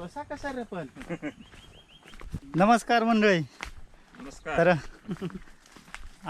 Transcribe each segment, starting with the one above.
कसा कसा रे पण? नमस्कार मंडळी. नमस्कार. तर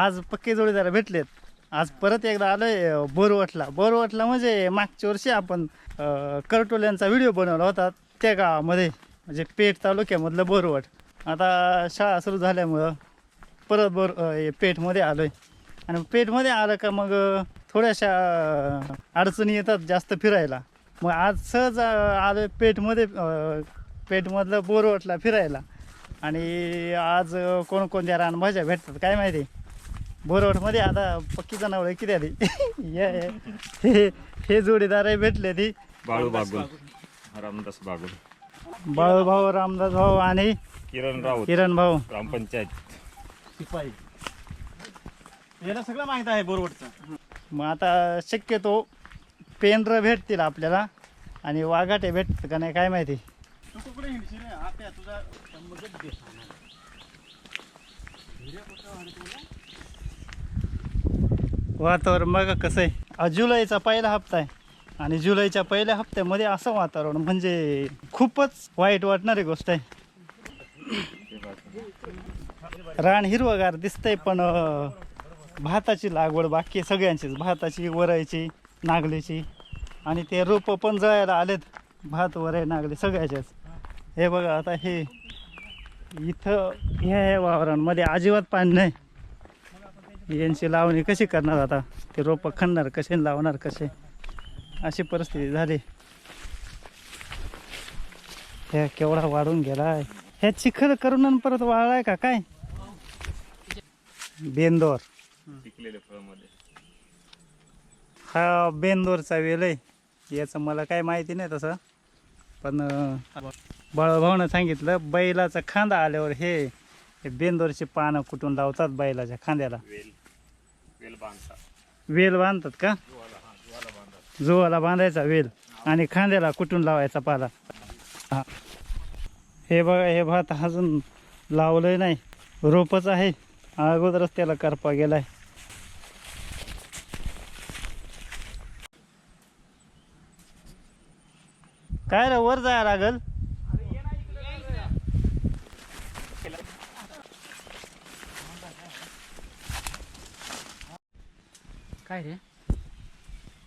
आज पक्के जोडीदार भेटलेत. आज परत एकदा आलोय बोरवटला. बोरवटला म्हणजे मागच्या वर्षी आपण करटोल्यांचा व्हिडिओ बनवला होता त्या गावामध्ये म्हणजे पेठ तालुक्यामधलं बोरवट. आता शाळा सुरू झाल्यामुळं परत बोर हे पेठमध्ये आलोय. आणि पेठमध्ये आलं का मग थोड्याशा अडचणी येतात जास्त फिरायला. मग आज सहज आलोय पेठमध्ये पेठमधलं बोरवटला फिरायला. आणि आज कोणकोणत्या रानभाज्या भेटतात काय माहिती? बोरवटमध्ये आता पक्की जनावर किती आली या या. हे हे जोडीदार भेटले ती. बाळू बागुल. रामदास बागुल. बाळूभाऊ रामदास भाऊ आणि किरण राऊत. किरण भाऊ. ग्रामपंचायत. शिपाई. याला सगळं माहीत आहे बोरवटचं. मग आता शक्यतो पेंढरं भेटतील आपल्याला आणि वाघाटे भेटतात का नाही काय माहिती? तू कुठे हिंडशील रे? आत्या तुझा मदत दे. वातावरण बघा कसं आहे. जुलैचा पहिला हप्ता आहे. आणि जुलैच्या पहिल्या हप्त्यामध्ये असं वातावरण म्हणजे खूपच वाईट वाटणारी गोष्ट आहे. रान हिरवगार दिसतंय पण अं, भाताची लागवड बाकी आहे सगळ्यांचीच. भाताची वरायची नागलीची. आणि ते रोपं पण जळायला आलेत. भात वराय नागली सगळ्याच्याच हे बघा आता हे इथं ह्या वावरांमध्ये अजिबात पाणी नाही. यांची लावणी कशी करणार आता? ते रोपं खणणार कसे लावणार कसे? अशी परिस्थिती झाली. ह्या केवढा वाढून गेलाय. ह्या चिखल करून परत वाळलाय का काय? बेंदोर. हा बेंदोरचा वेल आहे. याचं मला काय माहिती नाही तसं. पण बाळूभाऊनं सांगितलं बैलाचा खांदा आल्यावर हे बेंदोरची पानं कुठून लावतात बैलाच्या खांद्याला? वेल. वेल बांधता वेल बांधतात का? जुवाला बांधायचा वेल. आणि खांद्याला कुठून लावायचा पाला? हा. हे बघा हे भात अजून लावलंय नाही. रोपच आहे. अगोदरच त्याला करपा गेलाय. काय रे वर जायला लागल काय रे?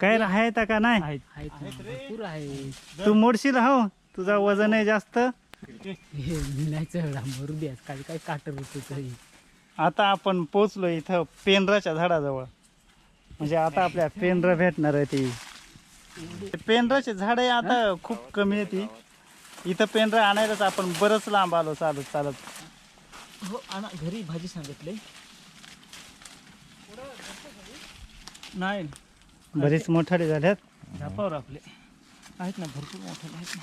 काय रे आहे का नाही? आहेत भरपूर आहे तू मोडशील हो? तुझा वजन आहे जास्त. हे नाही चढा मरू द्या काटर होते तरी. आता आपण पोचलो इथं पेंढराच्या झाडाजवळ. म्हणजे आता आपल्या पेंढर भेटणार आहे ती. पेंढराचे झाड आहे आता खूप कमी आहे ती. इथं पेंढर आणायलाच आपण बरंच लांब आलो चालत चालत. हो आणा घरी भाजी सांगितले. नाही. बरीच मोठाले झाल्यात. झापावर आपले. आहेत ना भरपूर मोठे आहेत ना.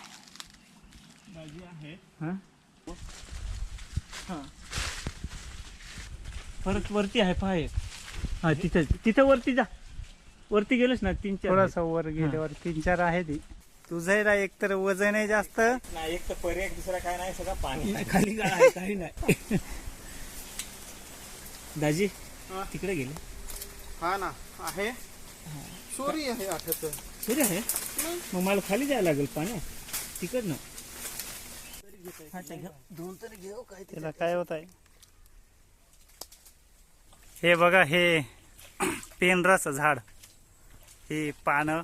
भाजी आहे. हा? हा. परत वरती आहे पहा एक. हा तिथं तिथं वरती जा. वरती गेलोच ना तीन चार थोडासा वर गेल्यावर तीन चार आहे ती. तुझं एक तर वजन आहे जास्त. नाही एक तर पर्याय दुसरा काय नाही सगळं पाणी. खाली काही नाही. दाजी तिकडे गेले. हा ना आहे. चोरी आहे आठवत. सूर्य आहे? मग मला खाली जायला लागेल पाण्यात तिकड ना दोन तरी घेऊ काय त्याला काय होत आहे हे बघा हे पेंढराचं झाड. ही पानं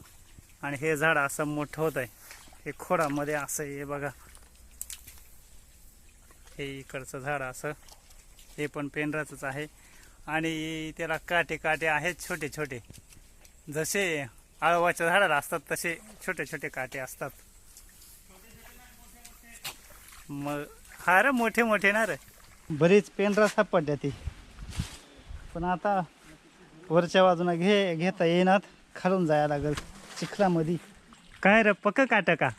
आणि हे झाड असं मोठं होत आहे हे खोडामध्ये असं आहे, हे बघा. हे इकडचं झाड असं. हे पण पेंढराचंच आहे. आणि त्याला काटे काटे आहेत छोटे छोटे. जसे आळवाच्या झाडाला असतात तसे छोटे छोटे काटे असतात. मग हा रे मोठे मोठे ना रे. बरीच पेंढरा सापडल्या ती. पण आता वरच्या बाजूने घे घेता येईनात. खालून जायला लागल. चिखलामध्ये. काय रे पक्क काट का?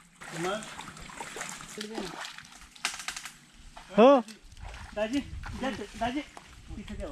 हो. दाजी दाजी दाजी. तिथे द्या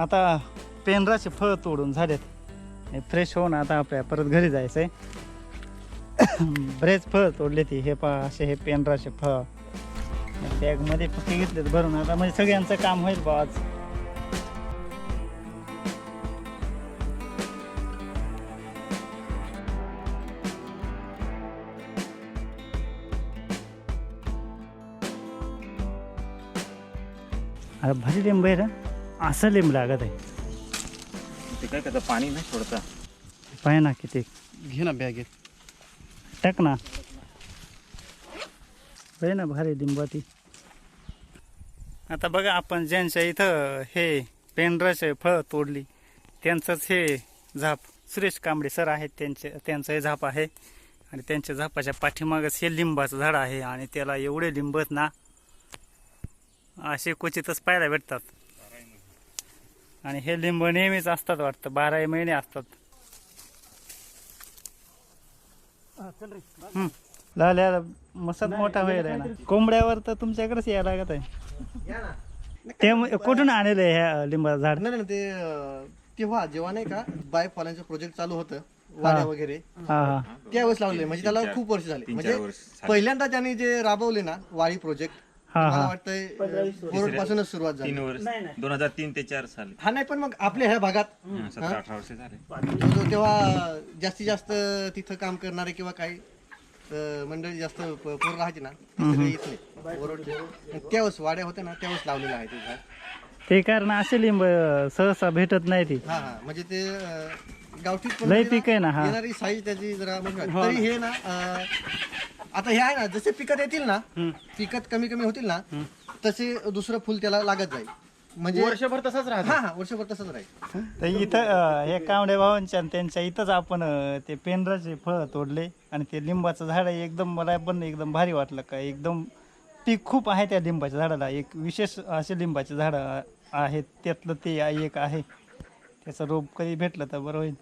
आता पेनराचे फळ तोडून झालेत. फ्रेश होऊन आता आपल्या परत घरी जायचं आहे बरेच फळ तोडले ती हे पा असे हे पेनराचे फळ. बॅगमध्ये फक्त घेतलेत भरून. आता म्हणजे सगळ्यांचं काम होईल बा आज. अरे भारी लिंब आहे असं लिंब लागत आहे. ते काय पाणी नाही सोडता. पाय ना किती. घे ना बॅगेत टाक ना. आहे ना भारी लिंबाती आता बघा आपण ज्यांच्या इथं हे पेंढराचे फळ तोडली त्यांचंच हे झाप सुरेश कांबळे सर आहेत त्यांचे त्यांचं हे झाप आहे. आणि त्यांच्या झापाच्या पाठीमागच हे लिंबाचं झाड आहे आणि त्याला एवढे लिंबत ना असे क्वचितच पाहायला भेटतात. आणि हे लिंब नेहमीच असतात वाटतं. बाराही महिने असतात. लाल्या मसत मोठा होईल आहे ना. कोंबड्यावर तर तुमच्याकडेच यायला लागत आहे. ते कुठून आणलं ह्या लिंबाचं झाड? नाही ते तेव्हा जेव्हा नाही का बाय फॉलांचं प्रोजेक्ट चालू होतं वाड्या वगैरे. हा हा. त्यावेळेस लावले म्हणजे त्याला खूप वर्ष झाले. म्हणजे. पहिल्यांदा त्यांनी जे राबवले ना वाळी प्रोजेक्ट हा, मला हा. वाटतंय कोरोड पासूनच सुरुवात झाली. तीन वर्ष. दोन हजार तीन ते चार साली. हा नाही पण मग आपल्या ह्या भागात हा, सतरा अठरा वर्ष झाले. जो- जो तेव्हा जास्तीत जास्त तिथं काम करणारे किंवा काही अं, मंडळी जास्त प- पोरं राहायची ना ते सगळे इथले ओरोडचे. आणि त्यावेळेस वाड्या होत्या ना त्यावेळेस लावलेलं आहे ते झाड ते कारण असे लिंब सहसा भेटत नाही ती हा हा. म्हणजे ते अं, गावठी पण लय म्हणजे पीक आहे ना, हा. येणारी साईज त्याची जरा मोठी आहे. तरी हे ना अं, आता हे आहे ना जसे पिकत येतील ना पिकत कमी कमी होतील ना तसे दुसरं फुल त्याला लागत जाईल. म्हणजे वर्षभर तसाच राहतो. हा हा वर्षभर तसंच राहील. तर इथं अं, हे कांबडे भावांच्या आणि त्यांच्या इथंच आपण अं, ते पेंढराचे फळ तोडले आणि ते लिंबाचं झाड आहे एकदम मला पण एकदम भारी वाटलं का एकदम पीक खूप आहे त्या लिंबाच्या झाडाला. एक विशेष असे लिंबाचे झाडं आहेत त्यातलं ते एक आहे. त्याचं रोप कधी भेटलं तर बरं होईल.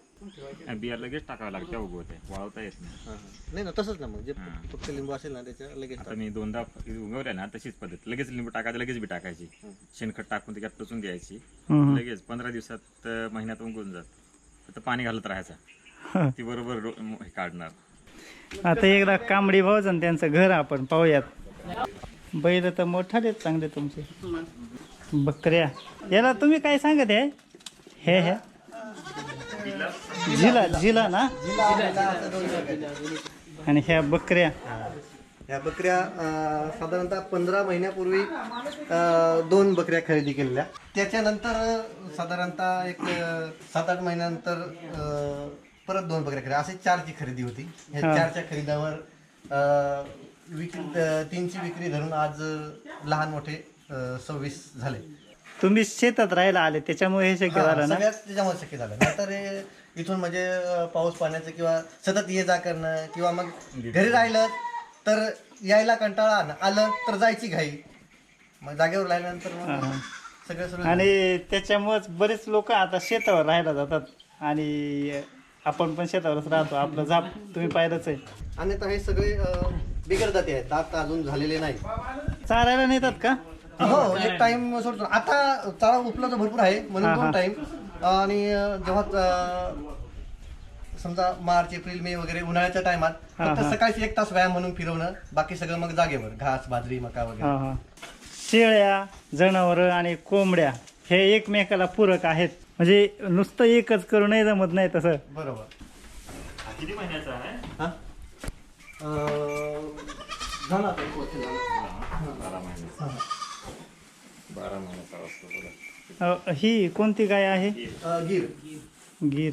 आणि बिया लगेच टाकावं लागतं उगवते वाळवता येत नाही. नाही ना तसंच ना मग जे फक्त लिंबू असेल ना त्याच्या लगेच आता मी दोनदा उगवल्या ना तशीच पद्धत. लगेच लिंबू टाकायचं लगेच बी टाकायची. शेणखत टाकून त्याच्यात टचून द्यायची हम्म. लगेच पंधरा दिवसात अं, महिन्यात उगवून जात. फक्त पाणी घालत राहायचं. ती बरोबर रो- म- हे काढणार. आता एकदा कांबडी भाऊचं आणि त्यांचं घर आपण पाहूयात. बैल तर मोठाले चांगले तुमचे. बकऱ्या. याला तुम्ही काय सांगत आहे? हे हे. जिला जिला ना? आणि ह्या बकऱ्या? ह्या बकऱ्या अं, साधारणतः पंधरा महिन्यापूर्वी अं, दोन बकऱ्या खरेदी केलेल्या. त्याच्यानंतर अं, साधारणतः एक अं, सात आठ महिन्यानंतर अं, परत दोन बकऱ्या खरेदी. असे चारची खरेदी होती. ह्या चारच्या खरेदीवर अं, विक्री अं, तीनची विक्री धरून आज अं, लहान मोठे अं, सव्वीस झाले. तुम्ही शेतात राहायला आले त्याच्यामुळे हे शक्य हा, झालं ना? त्याच्यामुळे शक्य झालं. नाहीतर हे इथून म्हणजे अं, पाऊस पाण्याचं किंवा सतत ये जा करणं किंवा मग घरी राहिलं तर यायला कंटाळा आलं- आलं तर जायची घाई. मग जागेवर राहिल्यानंतर मग सगळं सगळं आणि त्याच्यामुळेच बरेच लोक आता शेतावर राहायला जातात आणि आपण पण शेतावरच राहतो. आपलं झाप तुम्ही पाहिलंच आहे. आणि आता हे सगळे अं, बिगर जाती आहेत. आता अजून झालेले नाही. चारायला नेतात का? हो एक टाइम सोडतो. आता चारा उपलब्ध भरपूर आहे म्हणून. दोन टाइम आणि जेव्हा समजा मार्च एप्रिल मे वगैरे उन्हाळ्याच्या टायमात फक्त. सकाळची एक तास व्यायाम म्हणून फिरवणं बाकी सगळं मग जागेवर घास बाजरी मका वगैरे. शेळ्या जनावरं आणि कोंबड्या हे एकमेकाला पूरक आहेत. म्हणजे नुसतं एकच करू नाही जमत नाही तसं. बरोबर. किती महिन्याचा आहे? हा? अं, झालं. बारा महिन्याचा बारा महिन्याचा असतो बरोबर अ, ही कोणती गाय आहे? अं, गीर. गीर.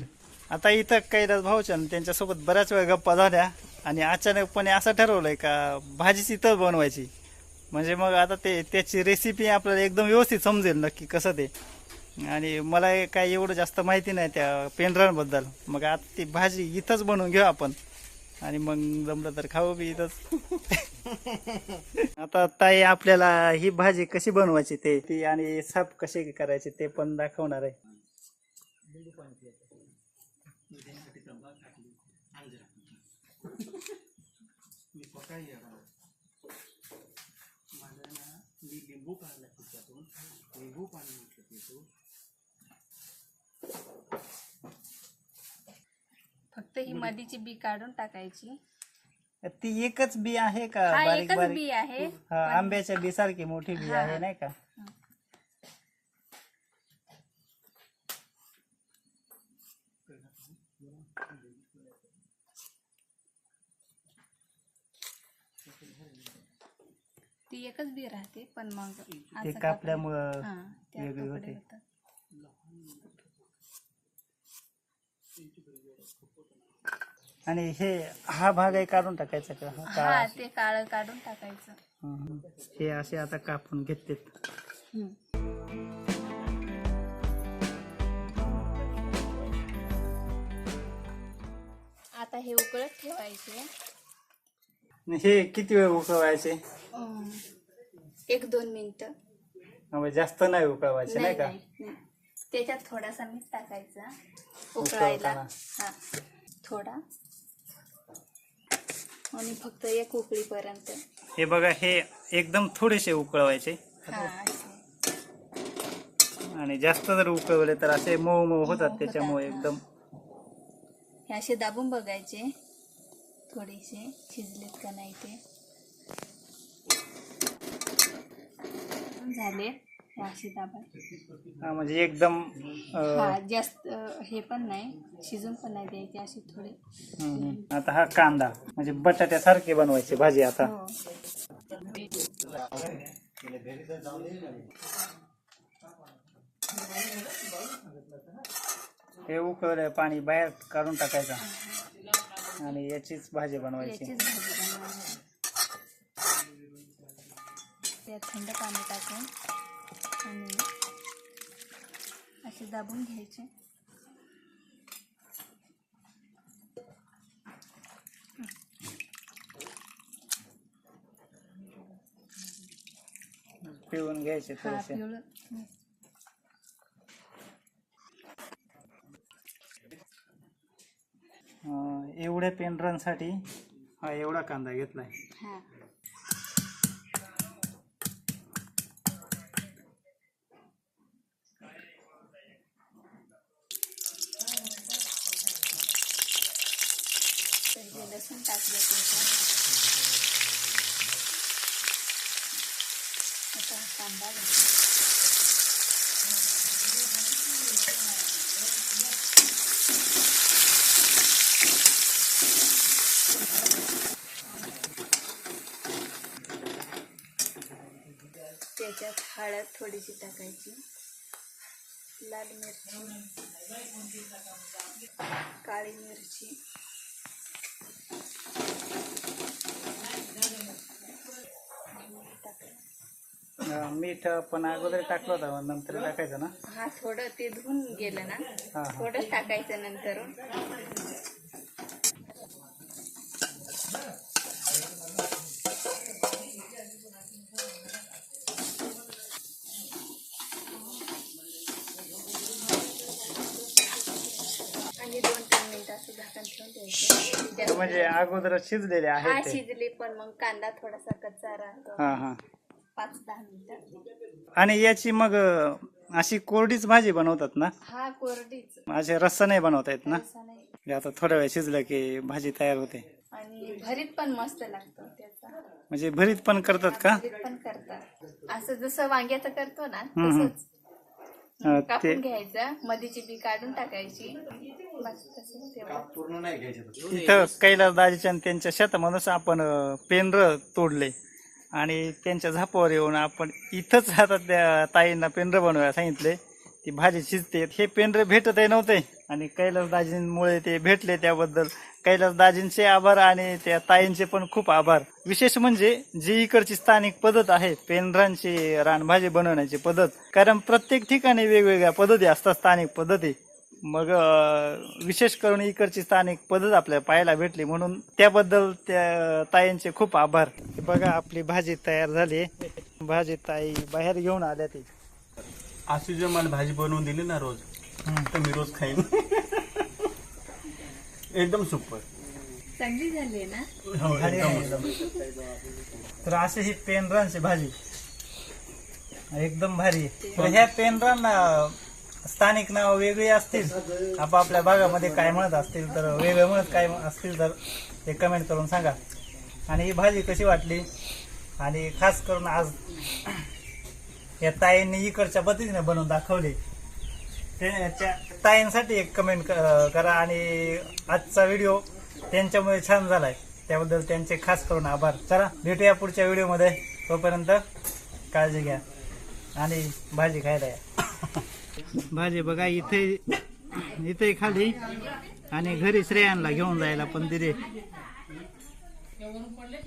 आता इथं कैलास भाऊच्या आणि त्यांच्यासोबत बऱ्याच वेळ गप्पा झाल्या आणि अचानकपणे असं ठरवलंय का भाजीच इथं बनवायची. म्हणजे मग आता ते त्याची रेसिपी आपल्याला एकदम व्यवस्थित समजेल नक्की कसं ते. आणि मला काय एवढं जास्त माहिती नाही त्या पेंढरांबद्दल मग आता ती भाजी इथंच बनवून घेऊ आपण. आणि मग जमलं तर खाऊ बी इथंच. आता ताई आपल्याला ही भाजी कशी बनवायची ते? ती आणि साप कसे करायचे ते पण दाखवणार आहे. फक्त ही मधीची बी काढून टाकायची ती एकच बी आहे का हा बारीक एकच बारीक बी आहे हा, आंब्याच्या बी सारखी मोठी बी. आहे नाही का ती एकच बी राहते पण मग ते असं कापल्यामुळं हा, त्या वेगळी होते. होतात. आणि हे हा भाग आहे काढून टाकायचा का? हा हा ते काळ काढून टाकायचं. हे असे आता कापून घेतात हम्म. आता हे उकळत ठेवायचे. आणि हे किती वेळ उकळवायचे? अं, एक दोन मिनिटं. जास्त नाही उकळवायचे नाही नाही का? नाही नाही. त्याच्यात थोडासा मीठ टाकायचा. उकळायला. हा. थोडा. आणि फक्त एक उकळीपर्यंत. हे बघा हे एकदम थोडेसे उकळवायचे. हा असे. आणि जास्त जर उकळवले तर असे मऊ मऊ होतात मऊ त्याच्यामुळे होतात, एकदम. हे असे दाबून बघायचे. थोडेसे. शिजलेत का नाही ते. झाले. दाबायचे म्हणजे एकदम हा जास्त हे पण नाही शिजून पण नाही द्यायचे असे थोडे. आता हा कांदा म्हणजे बटाट्यासारखे बनवायचे भाजी आता. हो. हे उकळलं पाणी बाहेर काढून टाकायचं. आणि याचीच भाजी बनवायची. थंड पाणी टाकून आणि असे दाबून घ्यायचे. पिळून घ्यायचे थोडेसे. एवढ्या पेंढरांसाठी हा एवढा कांदा घेतलाय हा पहिले लसूण टाकलं त्याच्यात आता कांदा त्याच्यात हळद थोडीशी टाकायची. लाल मिरची. काळी मिरची. मीठ पण अगोदर टाकलं होतं नंतर टाकायचं ना? हा थोडं ते धुवून गेलं ना हा. थोडं टाकायचं नंतर. आणि दोन तीन मिनिटं असं झाकण ठेवून द्यायचं म्हणजे अगोदर शिजलेले हा आहेत ते. शिजली पण मग कांदा थोडासा कच्चा राहतो. हा हा. पाच दहा मिनिटं. आणि याची मग अशी कोरडीच भाजी बनवतात ना? हा कोरडीच. असे रस्सा नाही बनवता येत ना? असा नाही. आता थोड्या वेळ शिजलं की भाजी तयार होते. आणि भरीत पण मस्त लागतो त्याचा. म्हणजे भरीत पण करतात का? भरीत पण करतात. असं जसं वांग्याचं करतो ना हम्म. तसंच. अं, ते कापून घ्यायचं मधीची बी काढून टाकायची. बस तसं तेवढं पूर्ण नाही घ्यायचे. इथं कैलास दाजीच्या आणि त्यांच्या शेतामधूनच आपण अं, पेंढरं तोडले. आणि त्यांच्या झापावर येऊन आपण इथंच आता त्या ताईंना पेंढरं बनवायला सांगितले. ती भाजी शिजते. हे पेंढरे भेटतही नव्हते. आणि कैलास दाजींमुळे ते भेटले त्याबद्दल. कैलास दाजींचे आभार आणि त्या ताईंचे पण खूप आभार. विशेष म्हणजे जी इकडची स्थानिक पद्धत आहे पेंढरांची रानभाजी बनवण्याची पद्धत. कारण प्रत्येक ठिकाणी वेगवेगळ्या पद्धती असतात स्थानिक पद्धती. मग विशेष करून इकडची स्थानिक पद्धत आपल्याला पाहायला भेटली म्हणून त्याबद्दल त्या ताईंचे खूप आभार. बघा आपली भाजी तयार झाली. भाजी ताई बाहेर घेऊन आल्या ती. अशी जर मला भाजी बनवून दिली ना रोज तर मी रोज खाईन. एकदम सुपर. चांगली झाली ना? एकदम. तर असे ही पेंढरांची भाजी. एकदम भारी. आहे. तर ह्या पेंढरांना स्थानिक नाव वेगळी असतील. आपापल्या भागामध्ये काय म्हणत असतील तर वेगळे म्हणत काय असतील तर ते कमेंट करून सांगा. आणि ही भाजी कशी वाटली? आणि खास करून आज या ताईंनी इकडच्या पद्धतीने बनवून दाखवली. त्या ताईंसाठी एक कमेंट करा आणि आजचा व्हिडिओ त्यांच्यामुळे छान झालाय. त्याबद्दल त्यांचे खास करून आभार. चला भेटूया पुढच्या व्हिडिओमध्ये तोपर्यंत काळजी घ्या. आणि भाजी खायला या. भाजी बघा इथे इथे खाली. आणि घरी श्रेयांना घेऊन जायला पण दिले. লবণ পড়লে